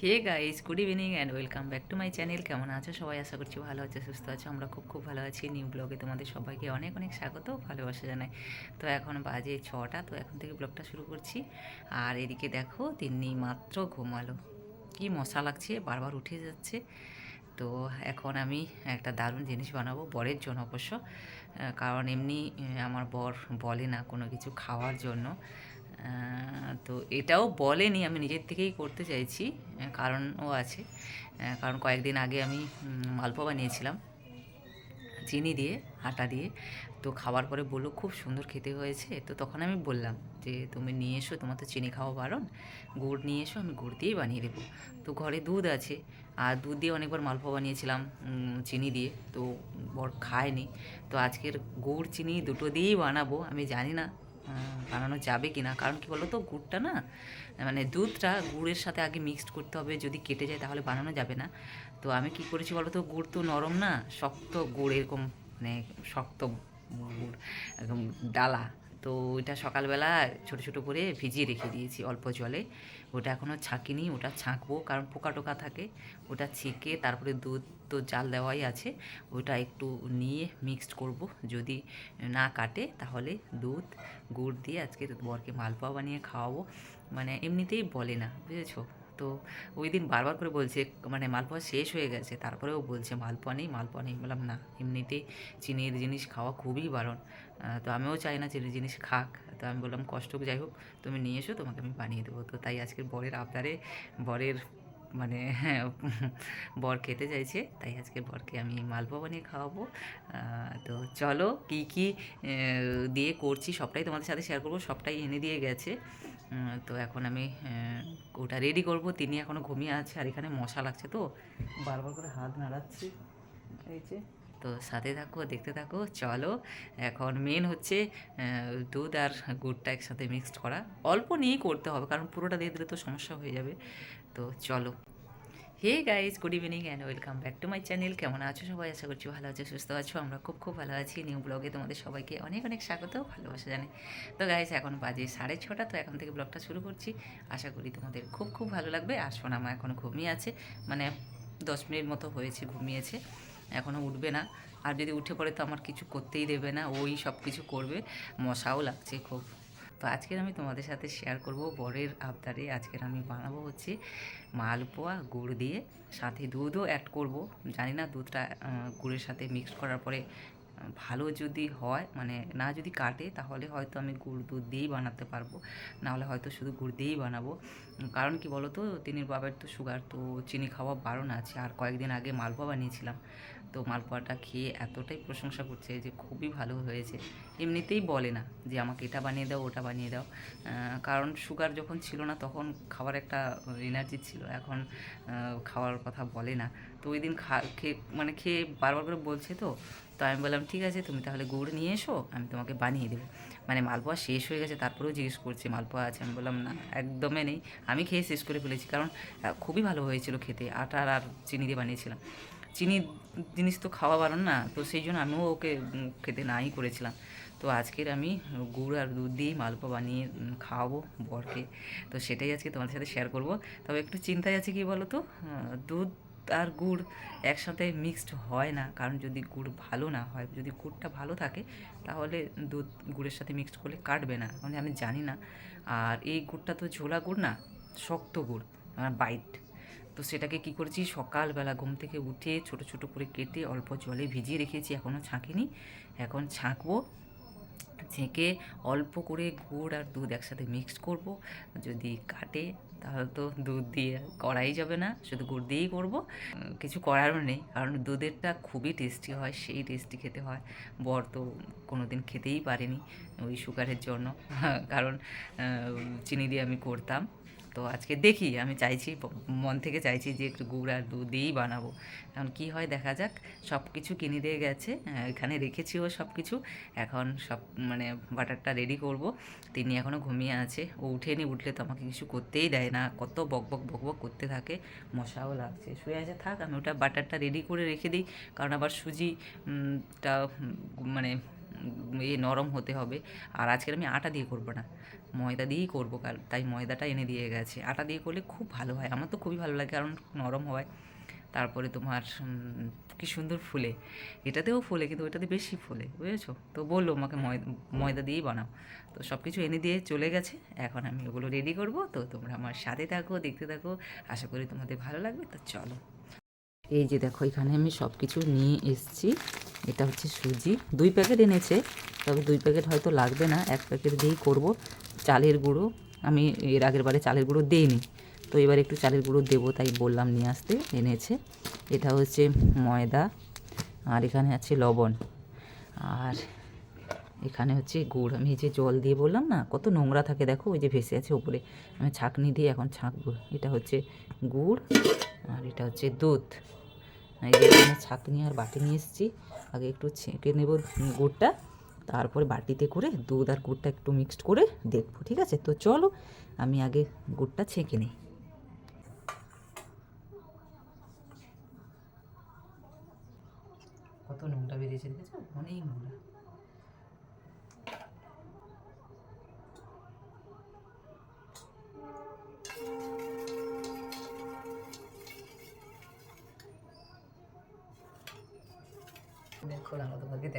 Hey guys good evening and welcome back to my channel কেমন আছো? সবাই আশা করছি ভালো আছে, সুস্থ আছো। আমরা খুব খুব ভালো আছি। নিউ ব্লগে তোমাদের সবাইকে অনেক অনেক স্বাগত, ভালোবাসা জানাই। তো এখন বাজে ছটা, তো এখন থেকে ব্লগটা শুরু করছি। আর এদিকে দেখো, তিন্নি মাত্র ঘুমালো। কি মশা লাগছে, বারবার উঠে যাচ্ছে। তো এখন আমি একটা দারুণ জিনিস বানাবো, বরের জন্য অবশ্য। কারণ এমনি আমার বর বলে না কোনো কিছু খাওয়ার জন্য। তো এটাও বলেনি, আমি নিজের থেকেই করতে চাইছি কারণও আছে কারণ কয়েকদিন আগে আমি মালপোয়া বানিয়েছিলাম, চিনি দিয়ে, আটা দিয়ে, তো খাওয়ার পরে বলল খুব সুন্দর খেতে হয়েছে, তো তখন আমি বললাম যে তুমি নিয়ে এসো, তোমার তো চিনি খাওয়া বারণ, গুড় নিয়ে এসো, আমি গুড় দিয়েই বানিয়ে দেবো, তো ঘরে দুধ আছে, আর দুধ দিয়ে অনেকবার মালপোয়া বানিয়েছিলাম চিনি দিয়ে, তো বর খায়নি, তো আজকের গুড়, চিনি দুটো দিয়েই বানাবো, আমি জানি না বানানো যাবে কি না কারণ কি বলো তো গুড়টা না মানে দুধটা গুড়ের সাথে আগে মিক্সড করতে হবে, যদি কেটে যায় তাহলে বানানো যাবে না। তো আমি কি করেছি বলো তো গুড় তো নরম না, শক্ত গুড়, এরকম মানে শক্ত গুড়, একদম ডালা। তো ওইটা সকালবেলা ছোট ছোট করে ভিজিয়ে রেখে দিয়েছি অল্প জলে। ওটা এখনও ছাঁকিনি ওটা ছাঁকবো কারণ পোকা টোকা থাকে। ওটা ছেঁকে তারপরে দুধ, তো জাল দেওয়াই আছে। ওটা একটু নিয়ে মিক্সড করব। যদি না কাটে তাহলে দুধ, গুড় দিয়ে আজকে বরকে মালপোয়া বানিয়ে খাওয়াবো। মানে এমনিতেই বলে না, বুঝেছ? তো ওই দিন বারবার করে বলছে মানে মালপোয়া শেষ হয়ে গেছে। তারপরেও বলছে, মালপোয়া নেই মালপোয়া নেই। বললাম, না, এমনিতেই চিনির জিনিস খাওয়া খুবই বারণ। তো আমিও চাই না চিনির জিনিস খাক। তো আমি বললাম, কষ্ট যাই হোক, তুমি নিয়ে এসো, তোমাকে আমি বানিয়ে দেবো। তো তাই আজকের বরের আবদারে বরের মানে বর খেতে চাইছে, তাই আজকে বরকে আমি মালপোয়া বানিয়ে খাওয়াবো। তো চলো, কী কী দিয়ে করছি, সবটাই তোমাদের সাথে শেয়ার করব, সবটাই এনে দিয়ে গেছে। তো এখন আমি ওটা রেডি করব। তিনি এখনও ঘুমিয়ে আছে, আর এখানে মশা লাগছে তো। বারবার করে হাত নাড়াচ্ছি, এই যে। তো সাথে থাকো, দেখতে থাকো, চলো। এখন মেন হচ্ছে দুধ আর গুড়টা একসাথে মিক্সড করা। অল্প নিয়েই করতে হবে, কারণ পুরোটা দিয়ে দিলে তো সমস্যা হয়ে যাবে। তো চলো। Hey guys good evening and welcome back to my channel কেমন আছো সবাই? আশা করছি ভালো আছো, সুস্থ আছো। আমরা খুব খুব ভালো আছি। নিউ ব্লগে তোমাদের সবাইকে অনেক অনেক স্বাগত, ভালোবাসা জানাই। তো গাইজ এখন বাজে সাড়ে ছটা, তো এখন থেকে ব্লগটা শুরু করছি। আশা করি তোমাদের খুব খুব ভালো লাগবে। আর সোনামা এখনও ঘুমিয়ে আছে। মানে দশ মিনিট মতো হয়েছে, ঘুমিয়েছে। এখনও উঠবে না। আর যদি উঠে পড়ে তো আমার কিছু করতেই দেবে না, ওই সব কিছু করবে। মশাও লাগছে খুব। তো আজকের আমি তোমাদের সাথে শেয়ার করব বরের আবদারে। আজকের আমি বানাবো হচ্ছে মালপোয়া গুড় দিয়ে। সাথে দুধও অ্যাড করব। জানি না দুধটা গুড়ের সাথে মিক্স করার পরে ভালো যদি হয় মানে না যদি কাটে, তাহলে হয়তো আমি গুড় দুধ দিয়েই বানাতে পারব। নাহলে হয়তো শুধু গুড় দিয়েই বানাবো। কারণ কি বলো তো তিনির বাবার তো সুগার তো চিনি খাওয়া বারণ আছে। আর কয়েকদিন আগে মালপোয়া বানিয়েছিলাম। তো মালপোয়াটা খেয়ে এতটাই প্রশংসা করছে যে, খুবই ভালো হয়েছে। এমনিতেই বলে না যে, আমাকে এটা বানিয়ে দাও, ওটা বানিয়ে দাও। কারণ সুগার যখন ছিল না, তখন খাওয়ার একটা এনার্জি ছিল। এখন খাওয়ার কথা বলে না। তো ওই দিন খা খেয়ে মানে খেয়ে বারবার করে বলছে তো তো আমি বললাম, ঠিক আছে, তুমি তাহলে গুড় নিয়ে এসো, আমি তোমাকে বানিয়ে দেবো। মানে মালপোয়া শেষ হয়ে গেছে, তারপরেও জিজ্ঞেস করছি, মালপোয়া আছে? আমি বললাম, না, একদমই নেই। আমি খেয়ে শেষ করে ফেলেছি, কারণ খুবই ভালো হয়েছিল খেতে, আটার আর চিনি দিয়ে বানিয়েছিলাম। চিনি জিনিস তো খাওয়া বারণ না, তো সেই জন্য আমিও ওকে খেতে নাই করেছিলাম। তো আজকের আমি গুড় আর দুধ দিয়েই মালপোয়া বানিয়ে খাওয়াবো বরকে। তো সেটাই আজকে তোমাদের সাথে শেয়ার করব। তবে একটু চিন্তায় আছে কি বলো তো দুধ আর গুড় একসাথে মিক্সড হয় না। কারণ যদি গুড় ভালো না হয়, যদি গুড়টা ভালো থাকে, তাহলে দুধ গুড়ের সাথে মিক্সড করলে কাটবে না। মানে আমি জানি না। আর এই গুড়টা তো ঝোলা গুড় না, শক্ত গুড় বাইট তো সেটাকে কি করেছি, সকালবেলা ঘুম থেকে উঠে ছোট ছোট করে কেটে অল্প জলে ভিজিয়ে রেখেছি এখনও ছাঁকিনি। এখন ছাঁকবো। ছেঁকে অল্প করে গুড় আর দুধ একসাথে মিক্সড করব। যদি কাটে, তাহলে তো দুধ দিয়ে করাই যাবে না, শুধু গুড় দিয়েই করব। কিছু করারও নেই, কারণ দুধেরটা খুবই টেস্টি হয়, সেই টেস্টি খেতে হয়। বর তো কোনো দিন খেতেই পারেনি ওই সুগারের জন্য। কারণ চিনি দিয়ে আমি করতাম। তো আজকে দেখি আমি চাইছি মন থেকে চাইছি যে একটু গুড় আর দুধ দিয়েই বানাবো। এখন কি হয় দেখা যাক সব কিছু কিনে দিয়ে গেছে এখানে রেখেছিও সব কিছু এখন সব মানে বাটারটা রেডি করব। তিনি এখনও ঘুমিয়ে আছে। ও উঠেনি উঠলে তো আমাকে কিছু করতেই দেয় না। কত বক বক বক বক করতে থাকে মশাও লাগছে। শুয়ে আছে থাক আমি ওটা বাটারটা রেডি করে রেখে দিই। কারণ আবার সুজি উম, টা উম, মানে এ নরম হতে হবে। আর আজকের আমি আটা দিয়ে করব না। ময়দা দিয়েই করব, কাল, তাই ময়দাটা এনে দিয়ে গেছে। আটা দিয়ে করলে খুব ভালো হয়। আমার তো খুবই ভালো লাগে, কারণ নরম হয়। তারপরে তোমার কি সুন্দর ফুলে। এটাতেও ফুলে, কিন্তু ওইটাতে বেশি ফুলে, বুঝেছ? তো বলল আমাকে ময়দা ময়দা দিয়েই বানাও। তো সব কিছু এনে দিয়ে চলে গেছে। এখন আমি ওগুলো রেডি করব। তো তোমরা আমার সাথে থাকো, দেখতে থাকো। আশা করি তোমাদের ভালো লাগবে। তো চলো। এই যে দেখো, এখানে আমি সব কিছু নিয়ে এসেছি। এটা হচ্ছে সুজি। দুই প্যাকেট এনেছে, তবে দুই প্যাকেট হয়তো লাগবে না। এক প্যাকেট দিয়েই করব। চালের গুঁড়ো, আমি এর আগের বারে চালের গুঁড়ো দিইনি। তো এবার একটু চালের গুঁড়ো দেবো, তাই বললাম নিয়ে আসতে। এনেছে। এটা হচ্ছে ময়দা, আর এখানে আছে লবণ। আর এখানে হচ্ছে গুড়। আমি যে জল দিয়ে বললাম না, কত নোংরা থাকে, দেখো, ওই যে ভেসে আছে ওপরে। আমি ছাঁকনি দিয়ে এখন ছাঁকবো। এটা হচ্ছে গুড়, আর এটা হচ্ছে দুধ। এই যে ছাঁকনি আর বাটি নিয়ে এসেছি। আগে একটু ছেঁকে নেব গুড়টা, তারপরে বাটিতে করে দুধ আর গুড়টা একটু মিক্সড করে দেখব, ঠিক আছে? তো চলো, আমি আগে গুড়টা ছেঁকে নিই। কত নোংরা বেরিয়েছে, দেখেছ? অনেক নোংরা।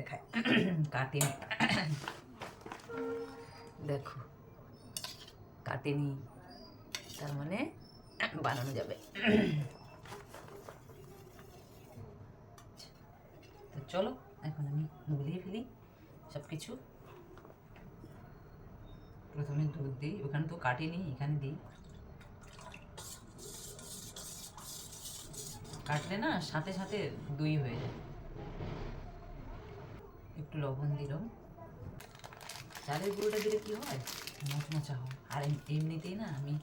দেখায় কাটেনি। দেখো। কাটেনি। তার মানে বানানো যাবে। তো চলো, এখন আমি গুলিয়ে ফেলি। সব কিছু প্রথমে দুধ দিই। ওখানে তো কাটিনি, এখানে দিই। কাটলে না সাথে সাথে দুই হয়ে যায়। একটু লবণ দিলাম চালের গুঁড়োটা দিলে কি হয়? মচমচা হয়। আর এম- এমনিতেই না আমি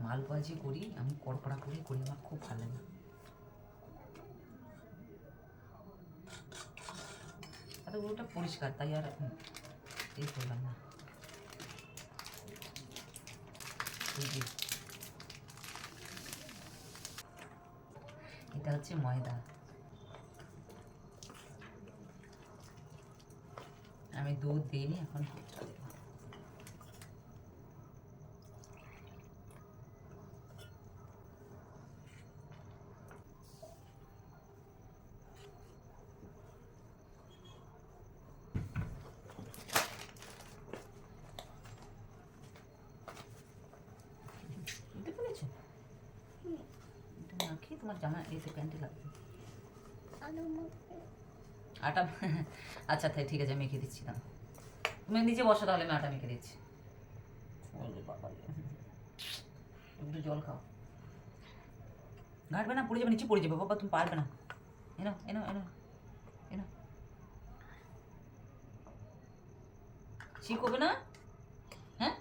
মালপোয়া করি, আমি কড়কড়া করে, করি আমার খুব ভালো লাগে। তাতে গুঁড়োটা পরিষ্কার, তাই আর এই করলাম না। এটা হচ্ছে ময়দা। আমি দুধ দিইনি, এখন দুধটা দেবো বুঝতে পেরেছ এটা মাখিয়ে তোমার জামা এতে প্যান্টে লাগবে। আটা আচ্ছা তাই ঠিক আছে মেখে দিচ্ছি না তুমি নিচে বসো তাহলে আমি আটা মেখে দিচ্ছি। ওরে বাবা একটু জল খাও। ঘাটবে না পড়ে যাবে নিচে পড়ে যাবে বাবা তুমি পারবে না। এনো এনো এনো এনো। শিখবে না? হ্যাঁ?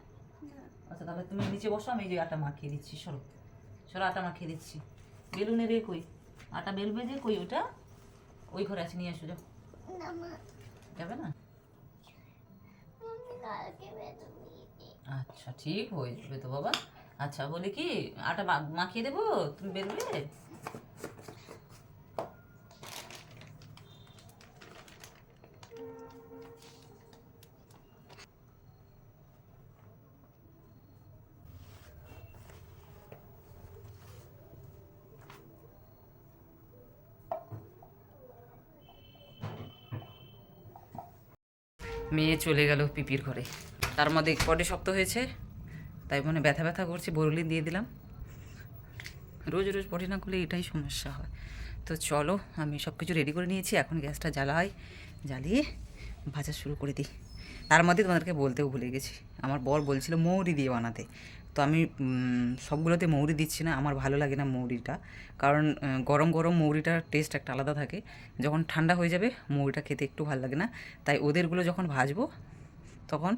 আচ্ছা তাহলে তুমি নিচে বসো আমি এই যে আটা মাখিয়ে দিচ্ছি সরো। সরো আটা মাখিয়ে দিচ্ছি। বেলুনে রে কই? আটা বেলবে যে কই? ওটা? ওই ঘরে আছে নিয়ে আসো যাও। যাবে না? আচ্ছা ঠিক হয়ে যাবে তো বাবা। আচ্ছা বলি কি, আটা মাখিয়ে দেবো? তুমি বেরোবে? মেয়ে চলে গেল পিপির ঘরে। তার মধ্যে পরে শক্ত হয়েছে, তাই মনে ব্যথা ব্যথা করছে, বরলিন দিয়ে দিলাম। রোজ রোজ পড়ে না করলে এটাই সমস্যা হয়। তো চলো, আমি সব কিছু রেডি করে নিয়েছি, এখন গ্যাসটা জ্বালাই, জ্বালিয়ে ভাজা শুরু করে দিই। তার মধ্যে তোমাদেরকে বলতেও ভুলে গেছি। আমার বর বলছিল, মৌরি দিয়ে বানাতে। তো আমি সবগুলোতে মৌরি দিচ্ছি না, আমার ভালো লাগে না মৌরিটা। কারণ গরম গরম মৌরিটার টেস্ট একটা আলাদা থাকে। যখন ঠান্ডা হয়ে যাবে, মৌরিটা খেতে একটু ভালো লাগে না। তাই ওদেরগুলো যখন ভাজবো, তখন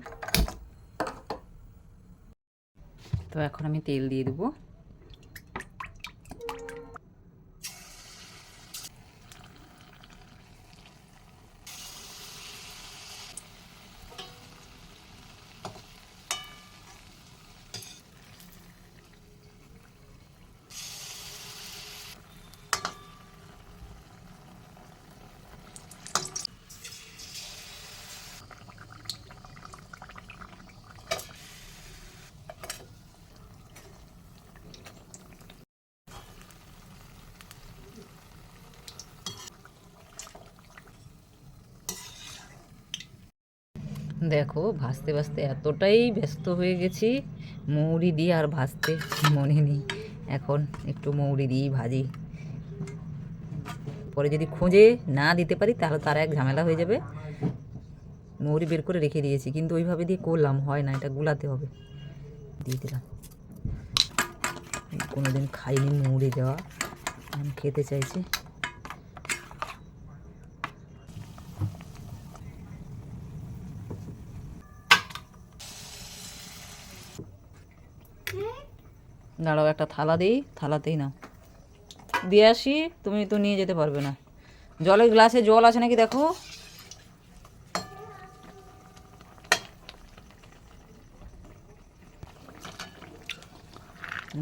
তো এখন আমি তেল দিয়ে দেবো। দেখো ভাজতে ভাজতে এতটাই ব্যস্ত হয়ে গেছি, মৌরি দিয়ে আর ভাজতে মনে নেই। এখন একটু মৌরি দিয়েই ভাজি। পরে যদি খুঁজে না দিতে পারি, তাহলে তার এক ঝামেলা হয়ে যাবে। মৌরি বের করে রেখে দিয়েছি, কিন্তু ওইভাবে দিয়ে করলাম, হয় না, এটা গুলাতে হবে। দিয়ে দিলাম। কোনোদিন খাইনি মৌরি দেওয়া খেতে চাইছে। দাঁড়াও, একটা থালা দিই থালাতেই না। দিয়ে আসি, তুমি তো নিয়ে যেতে পারবে না। জলের গ্লাসে জল আছে নাকি দেখো?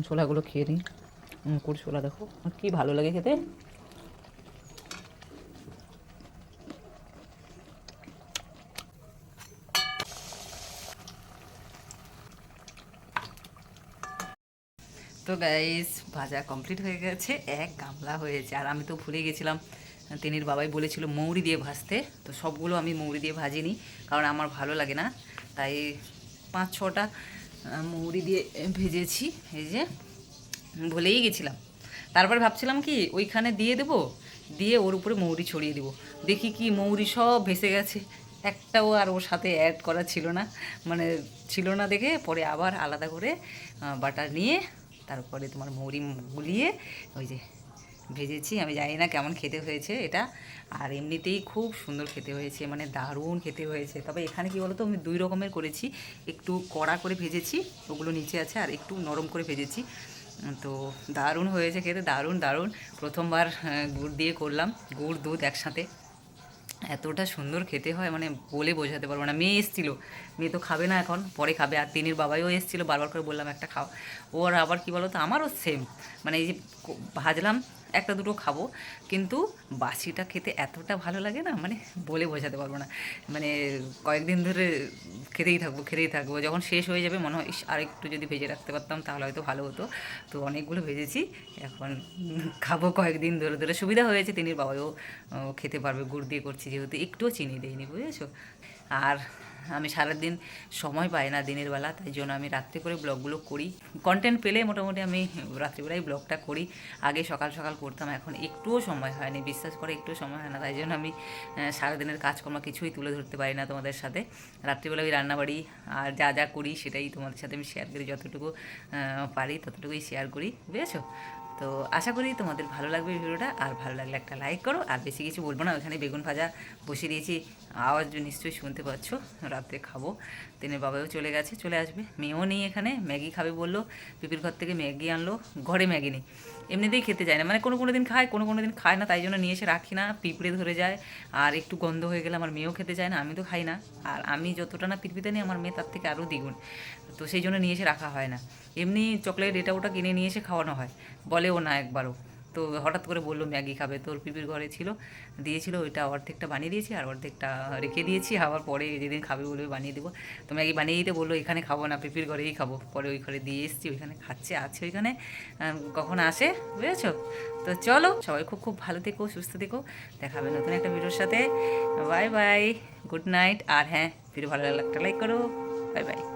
ছোলাগুলো খেয়ে নিই। মুকুর ছোলা দেখো কি ভালো লাগে খেতে। তো গাইস ভাজা কমপ্লিট হয়ে গেছে, এক গামলা হয়েছে। আর আমি তো ভুলে গেছিলাম, তিনির বাবাই বলেছিল মৌরি দিয়ে ভাজতে, তো সবগুলো আমি মৌরি দিয়ে ভাজিনি, কারণ আমার ভালো লাগে না। তাই পাঁচ ছটা মৌরি দিয়ে ভেজেছি, এই যে ভুলেই গেছিলাম। তারপর ভাবছিলাম কি, ওইখানে দিয়ে দেবো, দিয়ে ওর উপরে মৌরি ছড়িয়ে দেবো। দেখি কি মৌরি সব ভেসে গেছে। একটাও আর ওর সাথে অ্যাড করা ছিল না। মানে ছিল না দেখে, পরে আবার আলাদা করে বাটার নিয়ে তারপরে তোমার মৌরি গুলিয়ে ওই যে ভেজেছি, আমি জানি না কেমন খেতে হয়েছে এটা। আর এমনিতেই খুব সুন্দর খেতে হয়েছে মানে দারুণ খেতে হয়েছে। তবে এখানে কি বলতো, আমি দুই রকমের করেছি। একটু কড়া করে ভেজেছি, ওগুলো নিচে আছে, আর একটু নরম করে ভেজেছি। তো দারুণ হয়েছে খেতে, দারুণ দারুণ। প্রথমবার গুড় দিয়ে করলাম, গুড়, দুধ একসাথে। এতটা সুন্দর খেতে হয় মানে বলে বোঝাতে পারব না। মেয়ে এসেছিল, মেয়ে তো খাবে না এখন, পরে খাবে। আর তিনির বাবাইও এসেছিল, বারবার করে বললাম একটা খাও। ওর আবার কী বলো তো আমারও সেম মানে এই যে ভাজলাম একটা দুটো খাব। কিন্তু বাসিটা খেতে এতটা ভালো লাগে না মানে বলে বোঝাতে পারব না। মানে কয়েকদিন ধরে খেতেই থাকব খেতেই থাকব। যখন শেষ হয়ে যাবে মনে হয়, ইস আরেকটু যদি ভেজে রাখতে পারতাম, তাহলে হয়তো ভালো হতো। তো অনেকগুলো ভেজেছি। এখন খাব কয়েকদিন ধরে ধরে। সুবিধা হয়েছে, তিনির বাবাও খেতে পারবে। গুড় দিয়ে করছি যেহেতু। একটুও চিনি দেয়নি, বুঝেছ? আর আমি সারাদিন সময় পাই না দিনের বেলা, তাই জন্য আমি রাত্রে করে ব্লগগুলো করি। কন্টেন্ট পেলে মোটামুটি আমি রাত্রিবেলায় ব্লগটা করি। আগে সকাল সকাল করতাম, এখন একটুও সময় হয়নি, বিশ্বাস করে একটুও সময় হয় না, তাই জন্য আমি সারাদিনের কাজকর্ম কিছুই তুলে ধরতে পারি না তোমাদের সাথে। রাত্রিবেলা আমি রান্নাবাড়ি আর যা যা করি সেটাই তোমাদের সাথে আমি শেয়ার করি, যতটুকু পারি ততটুকুই শেয়ার করি, বুঝেছ? তো আশা করি তোমাদের ভালো লাগবে ভিডিওটা, আর ভালো লাগলে একটা লাইক করো, আর বেশি কিছু বলব না, ওখানে বেগুন ভাজা বসিয়ে দিয়েছি, আওয়াজ নিশ্চয়ই শুনতে পাচ্ছ রাত্রে খাব দিনের বাবাও চলে গেছে, চলে আসবে, মেয়েও নেই এখানে, ম্যাগি খাবে বলল, পিপির ঘর থেকে ম্যাগি আনলো, ঘরে ম্যাগি নেই। এমনিতেই খেতে যায় না। মানে কোনো কোনো দিন খায়, কোনো কোনো দিন খায় না, তাই জন্য নিয়ে এসে রাখি না, পিঁপড়ে ধরে যায়। আর একটু গন্ধ হয়ে গেলে আমার মেয়েও খেতে চায় না, আমি তো খাই না। আর আমি যতটা না পিঁপড়িতে নিই, আমার মেয়ে তার থেকে আরও দ্বিগুণ। তো সেই জন্য নিয়ে এসে রাখা হয় না। এমনি চকলেট এটা ওটা কিনে নিয়ে এসে খাওয়ানো হয়। বলেও না একবারও। তো হঠাৎ করে বলল, ম্যাগি খাবে। তোর পিপির ঘরে ছিল, দিয়েছিল, ওইটা অর্ধেকটা বানিয়ে দিয়েছি আর অর্ধেকটা রেখে দিয়েছি। আবার পরে যেদিন খাবে বলবে, বানিয়ে দেবো। তো ম্যাগি বানিয়ে দিতে বলল, এখানে খাব না পিপির ঘরেই খাব। পরে ওই ঘরে দিয়ে এসেছি, ওইখানে খাচ্ছে, আছে ওইখানে। কখন আসে, বুঝেছ? তো চলো, সবাই খুব খুব ভালো থেকো, সুস্থ থেকো। দেখাবে নতুন একটা ভিডিওর সাথে। Bye bye, good night. আর হ্যাঁ ভিডিও ভালো লাগলে একটা লাইক করো। Bye bye.